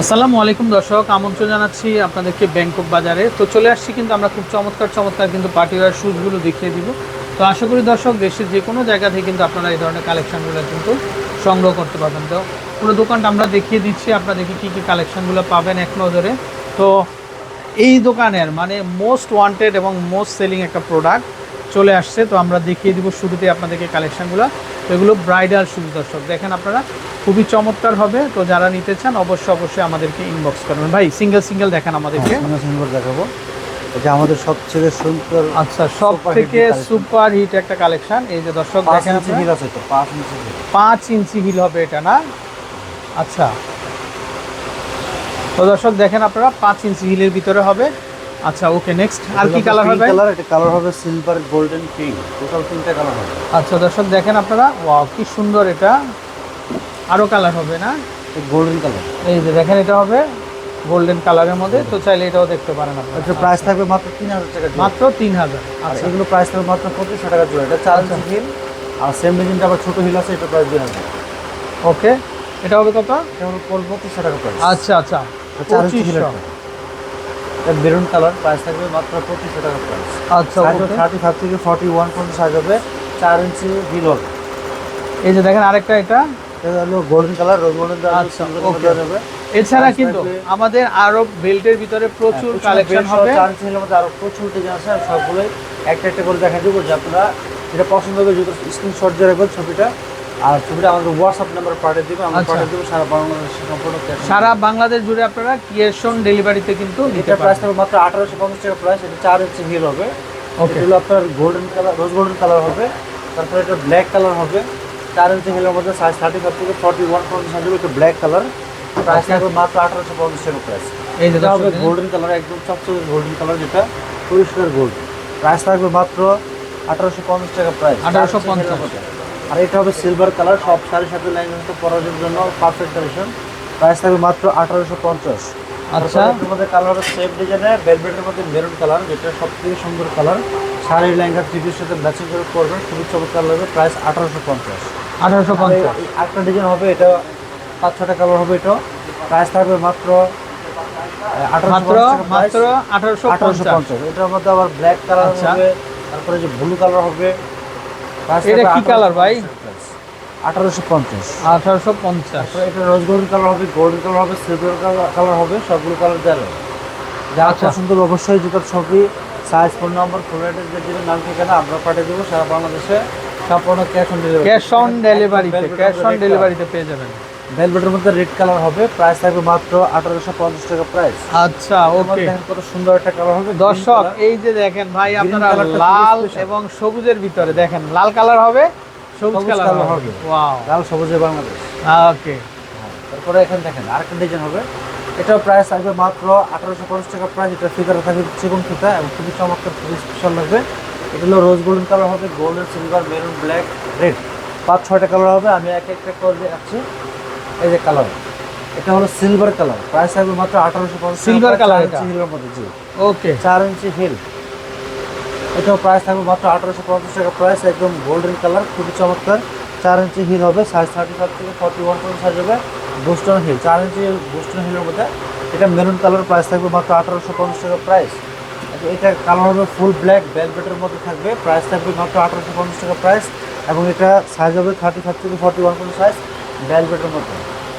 আসসালামু আলাইকুম দর্শক, আমন্ত্রণ জানাচ্ছি আপনাদেরকে ব্যাংকক বাজারে। তো চলে আসছি কিন্তু আমরা খুব চমৎকার চমৎকার কিন্তু পার্টিওয়ার শ্যুজগুলো দেখিয়ে দিব। তো আশা করি দর্শক, দেশের যে কোনো জায়গা থেকে কিন্তু আপনারা এই ধরনের কালেকশনগুলো কিন্তু সংগ্রহ করতে পারবেন। তো পুরো দোকানটা আমরা দেখিয়ে দিচ্ছি, আপনাদেরকে কী কী কালেকশনগুলো পাবেন এক নজরে। তো এই দোকানের মানে মোস্ট ওয়ান্টেড এবং মোস্ট সেলিং একটা প্রোডাক্ট চলে আসছে তো আমরা দেখিয়ে দিব শুরুতে আপনাদেরকে কালেকশনগুলো। তো এগুলো ব্রাইডাল শুজ দর্শক দেখেন আপনারা খুবই চমৎকার হবে। তো যারা নিতে চান অবশ্যই অবশ্যই আমাদেরকে ইনবক্স করবেন ভাই সিঙ্গেল সিঙ্গেল দেখেন আমাদেরকে। সামনে দেখাবো। এটা আমাদের সবচেয়ে সুন্দর আচ্ছা সব থেকে. সুপার হিট একটা কালেকশন। এই যে দর্শক দেখেন হিল আছে তো পাঁচ ইঞ্চি পাঁচ ইঞ্চি হিল হবে এটা না? আচ্ছা। তো দর্শক দেখেন আপনারা পাঁচ ইঞ্চি হিলের ভিতরে হবে। আচ্ছা ওকে নেক্সট আর কি কালার হবে? কালার এটা কালার হবে সিলভার গোল্ডেন পিঙ্ক টোটাল তিনটা কালার হবে। আচ্ছা দর্শক দেখেন আপনারা ওয়াও কি সুন্দর এটা। আরও কালার হবে না? গোল্ডেন কালার এই যে দেখেন এটা হবে গোল্ডেন কালারের মধ্যে তো চাইলে এটাও দেখতে পারেন আপনারা। এটা প্রাইস থাকবে মাত্র তিন হাজার টাকা মাত্র তিন হাজার আচ্ছা। এগুলো প্রাইস থাকবে মাত্র পঁচিশশো টাকা জোড়া। এটা চার ইঞ্চি হিল আর সেম ডিজাইনটা আবার ছোট হিল আছে এটা প্রাইস দুই হাজার। ওকে এটা হবে কত? এটা হলো পড়বে পঁচিশশো টাকা প্রাইস আচ্ছা আচ্ছা। পঁচিশশো। মেরুন কালার প্রাইস থাকবে মাত্র পঁচিশশো টাকা প্রাইস আচ্ছা থার্টি ফাইভ থেকে ফর্টি ওয়ান পর্যন্ত সাইজ হবে চার ইঞ্চি হিল হবে এই যে দেখেন আরেকটা এটা। এটা হলো গোল্ডেন কালার রোজ গোল্ডেন আচ্ছা, এছাড়া কিন্তু আমাদের আরও বেল্টের ভিতরে হ্যাঁ, প্রচুর কালেকশন হবে। চার ইঞ্চির মধ্যে আরও প্রচুর ডিজাইন আছে সবগুলোই একটা একটা করে দেখা দেবো যে আপনারা যেটা পছন্দ হবে যদি স্ক্রিনশট দিয়ে রাখবেন ছবিটা। আর ছবিটা আমাদের হোয়াটসঅ্যাপ নাম্বার পাঠিয়ে দেবে আমরা আচ্ছা। পাঠিয়ে দেবো সারা বাংলাদেশে সম্পূর্ণ সারা বাংলাদেশ জুড়ে আপনারা ক্যাশ অন ডেলিভারিতে কিন্তু এটা প্রাইস থাকবে মাত্র আঠারোশো পঞ্চাশ টাকা প্রাইস এটা চার ইঞ্চি হিল হবে. এটা হলো আপনার golden colour rose golden colour হবে। তারপরে এটা ব্ল্যাক কালার হবে। চার ইঞ্চি হিলের মধ্যে সাইজ থার্টি ফাইভ থেকে ফর্টি ওয়ান পর্যন্ত সাইজ হবে এটা ব্ল্যাক কালার প্রাইস. থাকবে মাত্র আঠারোশো পঞ্চাশ টাকা প্রাইস এই যে এটা হবে গোল্ডেন কালার একদম চকচকে গোল্ডেন কালার যেটা পরিষ্কার গোল্ড প্রাইস থাকবে মাত্র আঠারোশো পঞ্চাশ টাকা প্রাইস 1850 আর এটা হবে সিলভার কালার সব সাড়ে সাথে লাইনের সাথে পরার জন্য পারফেক্ট কালেকশন প্রাইস থাকবে মাত্র আঠারোশো পঞ্চাশ। আচ্ছা। এর মধ্যে কালার হবে সেফ ডিজাইনের ভেলভেটের মধ্যে মেরুন কালার যেটা সব থেকে সুন্দর কালার শাড়ি লেহেঙ্গা থ্রিপির সাথে ম্যাচিং করে করবেন খুবই চমৎকার লাগবে প্রাইস আঠারোশো পঞ্চাশ। আঠারোশো পঞ্চাশ। একটা ডিজাইন হবে এটা পাঁচ ছটা কালার হবে এটা। প্রাইস থাকবে মাত্র মাত্র মাত্র আঠারোশো পঞ্চাশ। এটার মধ্যে আবার ব্ল্যাক কালার আচ্ছা। হবে তারপরে যে ব্লু কালার হবে এটা কি কালার ভাই? আঠারোশো পঞ্চাশ। আঠারোশো পঞ্চাশ। এটা রোজ কালার হবে গোল্ডেন কালার হবে সিলভার কালার হবে সবগুলো কালার দেওয়া যা। পছন্দ অবশ্যই জুতার ছবি size phone number phone address দিয়ে নাম ঠিকানা আমরা পাঠিয়ে দেবো সারা বাংলাদেশে সম্পূর্ণ cash on delivery cash on ডেলিভারিতে ক্যাশ অন ডেলিভারিতে পেয়ে যাবেন। ভেলভেটের মধ্যে রেড কালার হবে। প্রাইস থাকবে মাত্র আঠারোশো পঞ্চাশ টাকা প্রাইস আচ্ছা ওকে দেখেন কত সুন্দর একটা কালার হবে। দর্শক এই যে দেখেন ভাই আপনারা লাল এবং সবুজের ভিতরে দেখেন লাল কালার হবে সবুজ কালার হবে। ওয়াও লাল সবুজে বাংলাদেশ। ওকে তারপরে এখানে দেখেন আরেকটা ডিজাইন হবে। এটার প্রাইস থাকবে মাত্র আঠারোশো পঞ্চাশ টাকা প্রাইস এটা ফিতাটা থাকবে চিকন ফিতা এবং খুবই চমৎকার খুবই স্পেশাল লাগবে। এটা হলো রোজ গোল্ডেন কালার হবে golden silver maroon black red পাঁচ ছয়টা কালার হবে। আমি এক একটা করে দেখাচ্ছি। এই যে কালার এটা হলো সিলভার কালার। প্রাইস থাকবে মাত্র আঠারোশো পঞ্চাশ colour এটা? হিলের মধ্যে জি। ওকে চার ইঞ্চি হিল এটাও প্রাইস থাকবে মাত্র আঠারোশো পঞ্চাশ টাকা। প্রাইস একদম গোল্ডেন কালার খুবই চমৎকার। চার ইঞ্চি হিল হবে সাইজ থার্টি ফাইভ থেকে ফর্টি ওয়ান পর্যন্ত সাইজ হবে। বুস্টন হিল চার ইঞ্চি বুস্টন হিলের মধ্যে। এটা মেরুন কালার প্রাইস থাকবে মাত্র আঠারোশো পঞ্চাশ টাকা প্রাইস এটা কালার হবে ফুল ব্ল্যাক ভেলভেটের মধ্যে থাকবে। প্রাইস থাকবে মাত্র আঠারোশো পঞ্চাশ টাকা প্রাইস এবং এটা সাইজ হবে থার্টি ফাইভ থেকে ফর্টি ওয়ান পর্যন্ত সাইজ ভেলভেটের মধ্যে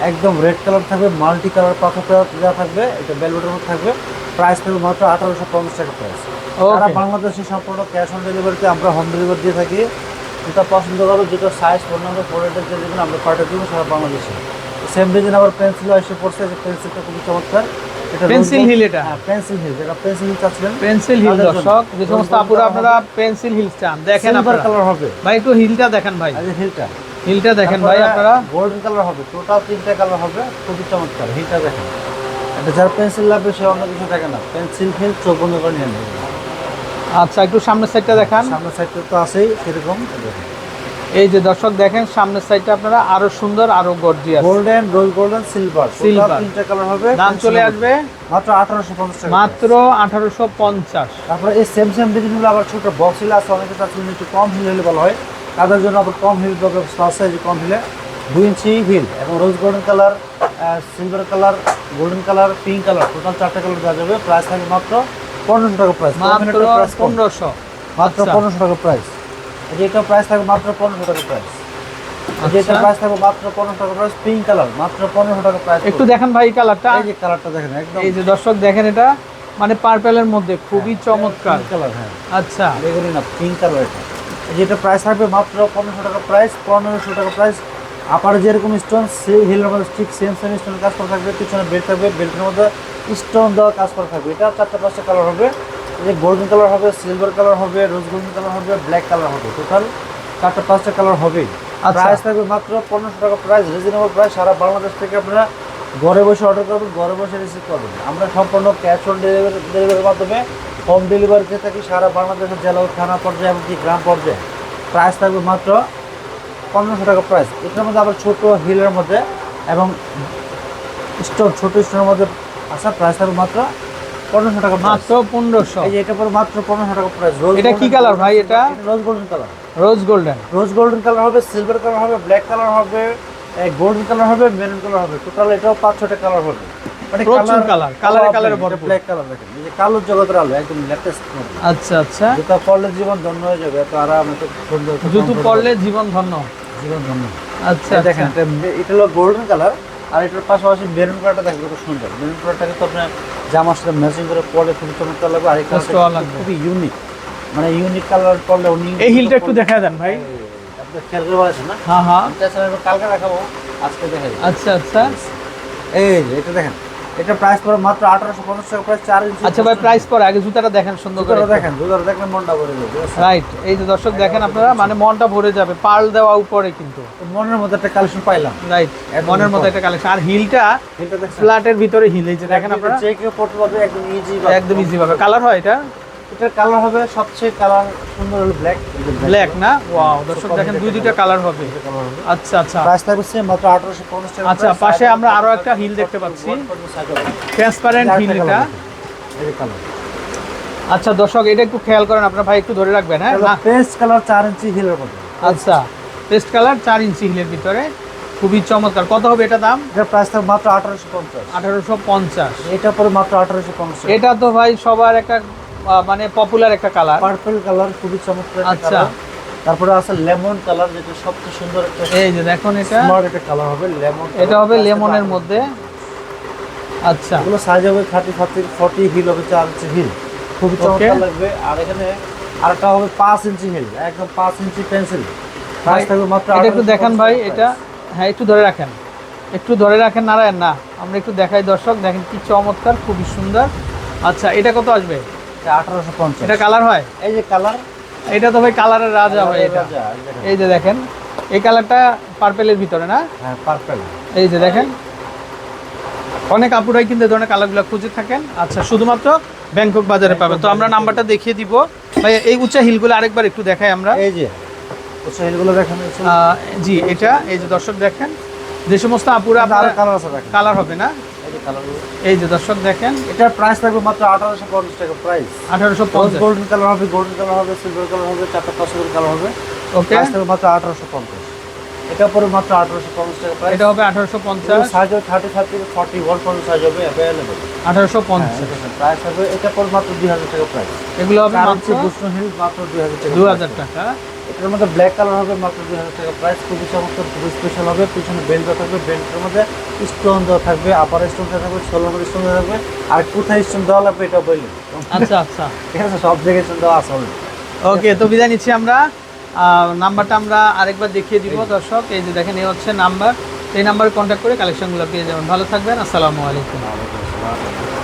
একদম রেড কালার থাকবে মাল্টি কালার পাথর দেওয়া থাকবে এটা ভেলভেটের মধ্যে থাকবে। প্রাইস থাকবে মাত্র আঠারোশো পঞ্চাশ টাকা প্রাইস ওকে বাংলাদেশে সম্পূর্ণ ক্যাশ অন ডেলিভারিতে আমরা হোম ডেলিভারি দিয়ে থাকি। যেটা পছন্দ করবে যেটা সাইজ ফোন নম্বর অ্যাড্রেস দিয়ে দেবেন আমরা পাঠিয়ে দেবো সারা বাংলাদেশে। সেম ডিজাইন আবার পেন্সিল এসে পড়ছে যে পেন্সিলটা খুবই চমৎকার। এটা Pencil heel এটা? হ্যাঁ পেন্সিল হিল যেটা পেন্সিল হিল চাচ্ছিলেন। পেন্সিল হিল দর্শক যে সমস্ত আপুরা আপনারা পেন্সিল হিল চান দেখেন আপনারা। কালার হবে। ভাই একটু হিলটা দেখেন ভাই। এই হিলটা হিলটা দেখেন ভাই আপনারা। গোল্ডেন কালার হবে টোটাল তিনটা কালার হবে খুবই চমৎকার। হিলটা দেখেন। এটা যার পেন্সিল লাগবে সে অন্য কিছু থাকে না। পেন্সিল হিল চোখ বন্ধ করে নিয়ে নেবে। আচ্ছা একটু সামনের সাইডটা দেখান। সামনের সাইডটা তো আছেই সেরকম। এই যে দর্শক দেখেন সামনের সাইডটা আপনারা আরও সুন্দর আরও gorgeous golden rose golden silver silver তিনটা কালার হবে দাম চলে আসবে। মাত্র আঠারোশো পঞ্চাশ টাকা মাত্র আঠারোশো পঞ্চাশ। তারপরে এই সেম সেম ডিজাইনগুলো আবার ছোট বক্স হিল আছে অনেকে চাচ্ছিলেন একটু কম হিল হলে ভালো হয়। তাদের জন্য আবার কম হিল ব্যবস্থা আছে যে কম হিলে। দুই ইঞ্চি হিল এবং rose golden colour silver colour golden colour pink colour total চারটে কালার দেওয়া যাবে। প্রাইস থাকবে মাত্র পনেরোশো টাকা প্রাইস পনেরোশো মাত্র। পনেরোশো টাকা প্রাইস এটা প্রাইস থাকবে মাত্র পনেরোশো টাকা প্রাইস যেটা। প্রাইস থাকবে মাত্র পনেরোশো টাকা প্রাইস পিঙ্ক কালার মাত্র পনেরোশো টাকা প্রাইস একটু দেখান ভাই কালারটা এই যে কালারটা দেখেন একদম। এই যে দর্শক দেখেন এটা মানে পার্পেলের মধ্যে খুবই চমৎকার। কালার হ্যাঁ। আচ্ছা। বেগুনি না পিঙ্ক কালার এটা। যেটা প্রাইস থাকবে মাত্র পনেরোশো টাকা প্রাইস পনেরোশো টাকা প্রাইস আপার যেরকম স্টোন সেই হিলের মধ্যে ঠিক সেম সেম স্টোন কাজ করা থাকবে পিছনে বেল্ট থাকবে বেল্টের মধ্যে স্টোন দেওয়া কাজ করা থাকবে। এটা চারটে পাঁচটা কালার হবে। এই যে গোল্ডেন কালার হবে সিলভার কালার হবে রোজ গোল্ডেন কালার হবে ব্ল্যাক কালার হবে। টোটাল চারটে পাঁচটা কালার হবে। প্রাইস থাকবে মাত্র পনেরোশো টাকা প্রাইস রিজনেবল প্রাইস সারা বাংলাদেশ থেকে আপনারা ঘরে বসে অর্ডার করবেন ঘরে বসে রিসিভ করবেন। আমরা সম্পূর্ণ ক্যাশ অন ডেলিভারি ডেলিভারির মাধ্যমে হোম ডেলিভারি দিয়ে থাকি সারা বাংলাদেশের জেলা ও থানা পর্যায়ে এমনকি গ্রাম পর্যায়ে। প্রাইস থাকবে মাত্র পনেরোশো টাকা প্রাইস এটার মধ্যে আবার ছোট হিলের মধ্যে এবং স্টোন ছোট স্টোনের মধ্যে আসা প্রাইস থাকবে মাত্র পনেরোশো টাকা মাত্র পনেরোশো। এই যে এটা পরে মাত্র পনেরোশো টাকা প্রাইস এটা কি কালার ভাই এটা? Rose golden colour rose golden rose golden colour হবে সিলভার কালার হবে ব্ল্যাক কালার হবে গোল্ডেন কালার হবে মেরুন কালার হবে। টোটাল এটাও পাঁচ ছটা কালার হবে। প্রচুর এ colour ব্ল্যাক কালার দেখেন। এই যে কালো জগতের আলো একদম লেটেস্ট আচ্ছা আচ্ছা। জুতা পরলে জীবন ধন্য হয়ে যাবে এত আরাম এত জুতো পরলে জীবন ধন্য। জীবন ধন্য। আচ্ছা দেখেন আচ্ছা। এটা- হলো গোল্ডেন কালার আর এটার পাশাপাশি মেরুন কালারটা দেখেন কত সুন্দর। মেরুন কালারটাকে তো আপনার জামার সাথে ম্যাচিং করে পরলে খুবই চমৎকার লাগবে আর এই কালারটা খুবই ইউনিক মানে ইউনিক কালার পরলে উনি এই হিলটা একটু দেখা দেন ভাই। আপনি খেয়াল করে বলেছেন না? হ্যাঁ হ্যাঁ। কালকে দেখাবো আজকে দেখা আচ্ছা আচ্ছা। এই এটা দেখেন। এটা প্রাইস পড়ে মাত্র আঠারোশো পঞ্চাশ টাকা প্রাইস চার ইঞ্চি আচ্ছা ভাই প্রাইস পড়ে আগে জুতাটা দেখেন সুন্দর করে জুতাটা দেখেন জুতাটা দেখলে মনটা ভরে যাবে রাইট এই যে দর্শক দেখেন আপনারা মানে মনটা ভরে যাবে পার্ল দেওয়া উপরে কিন্তু। মনের মধ্যে একটা কালেকশন পাইলাম। রাইট মনের মধ্যে একটা কালেকশন আর হিলটা হিলটা দেখেন ফ্ল্যাটের ভিতরে হিল এই যে দেখেন আপনারা। চেক পড়তে পারবে একদম ইজি একদম ইজি ভাবে। কালার হয় এটা? এটার কালার হবে সবচেয়ে কালার সুন্দর হলো ব্ল্যাক ব্ল্যাক না? ওয়াও দর্শক দেখেন দুই দুইটা কালার হবে। আচ্ছা আচ্ছা। প্রাইস সেম মাত্র আঠারোশো পঞ্চাশ টাকা। আচ্ছা, পাশে আমরা আরও একটা হিল দেখতে পাচ্ছি। ট্রান্সপারেন্ট হিল এটা। আচ্ছা দর্শক এটা একটু খেয়াল করেন আপনার ভাই একটু ধরে রাখবেন হ্যাঁ? পেস্ট কালার চার ইঞ্চি হিলের মধ্যে। আচ্ছা পেস্ট কালার চার ইঞ্চি হিলের ভিতরে। খুবই চমৎকার। কত হবে এটা দাম? এটার প্রাইস থাকবে মাত্র আঠারোশো পঞ্চাশ। আঠারোশো পঞ্চাশ। এটা পরে মাত্র আঠারোশো পঞ্চাশ। এটা তো ভাই সবার একটা মানে পপুলার একটা কালার পার্পল কালার খুবই চমৎকার আচ্ছা। তারপরে আছে লেমন কালার যেটা সবচেয়ে সুন্দর একটা এই যে দেখুন এটা। স্মার্ট একটা কালার হবে লেমন এটা হবে লেমনের মধ্যে। আচ্ছা। এগুলো সাইজ হবে থার্টি থেকে ফর্টি হিল হবে চার ইঞ্চি হিল খুবই চমৎকার লাগবে। আর এখানে আরেকটা হবে পাঁচ ইঞ্চি হিল একদম পাঁচ ইঞ্চি পেন্সিল প্রাইস ভাই, থাকবে মাত্র এটা একটু 1850 দেখান ভাই এটা হ্যাঁ একটু ধরে রাখেন। একটু ধরে রাখেন নারায়ণ না আমরা একটু দেখাই দর্শক। দেখেন কি চমৎকার খুবই সুন্দর। আচ্ছা এটা কত আসবে? আঠারোশো পঞ্চাশ। এটা কালার হয়? এই যে কালার। এটা তো ভাই কালারের রাজা এটা। এই যে দেখেন এই কালারটা পার্পেলের ভিতরে না? হ্যাঁ পার্পল এই যে দেখেন অনেক আপুরাই কিন্তু ধরনের কালারগুলো খুঁজে থাকেন। আচ্ছা শুধুমাত্র ব্যাংকক বাজারে পাবেন। তো আমরা নাম্বারটা দেখিয়ে দিব। ভাই এই উঁচা হিলগুলো আরেকবার একটু দেখাই আমরা। এই যে ওই হিলগুলো দেখানো জি এটা এই যে দর্শক দেখেন যে সমস্ত আপুরা কালার হবে না? এই যে দর্শক দেখেন এটার প্রাইস থাকবে মাত্র আঠারোশো পঞ্চাশ টাকা প্রাইস আঠারোশো পঞ্চাশ। গোল্ডেন কালার হবে গোল্ডেন কালার হবে সিলভার কালার হবে চারটা পাঁচশো কালার হবে। ওকে প্রাইস থাকবে মাত্র আঠারোশো পঞ্চাশ। এটা পরে মাত্র আঠারোশো পঞ্চাশ টাকা প্রাইস এটা হবে আঠারোশো পঞ্চাশ। সাইজ হবে থার্টি ফাইভ থেকে ফর্টি ওয়ান পর্যন্ত সাইজ হবে অ্যাভেলেবল আঠারোশো পঞ্চাশ। প্রাইস হবে এটা পরে মাত্র দুই হাজার টাকা প্রাইস এগুলো হবে মাত্র মাত্র দুই হাজার টাকা দু। হাজার টাকা। এটার মধ্যে ব্ল্যাক কালার হবে মাত্র দুই হাজার টাকা প্রাইস খুবই চমৎকার খুবই স্পেশাল হবে। পিছনে বেল্ট দেওয়া থাকবে বেল্টের মধ্যে স্টোন দেওয়া থাকবে আপার স্টোন দেওয়া থাকবে ষোলো নম্বর স্টোন দেওয়া থাকবে। আর কোথায় স্টোন দেওয়া লাগবে এটা বললেন। আচ্ছা আচ্ছা। ঠিক আছে সব জায়গায় স্টোন দেওয়া already। ওকে তো বিদায় নিচ্ছি আমরা। নাম্বারটা আমরা আরেকবার দেখিয়ে দিব দর্শক। এই যে দেখেন এই হচ্ছে নাম্বার এই নাম্বারে কন্ট্যাক্ট করে কালেকশনগুলো পেয়ে যাবেন। ভালো থাকবেন আসসালামু আলাইকুম।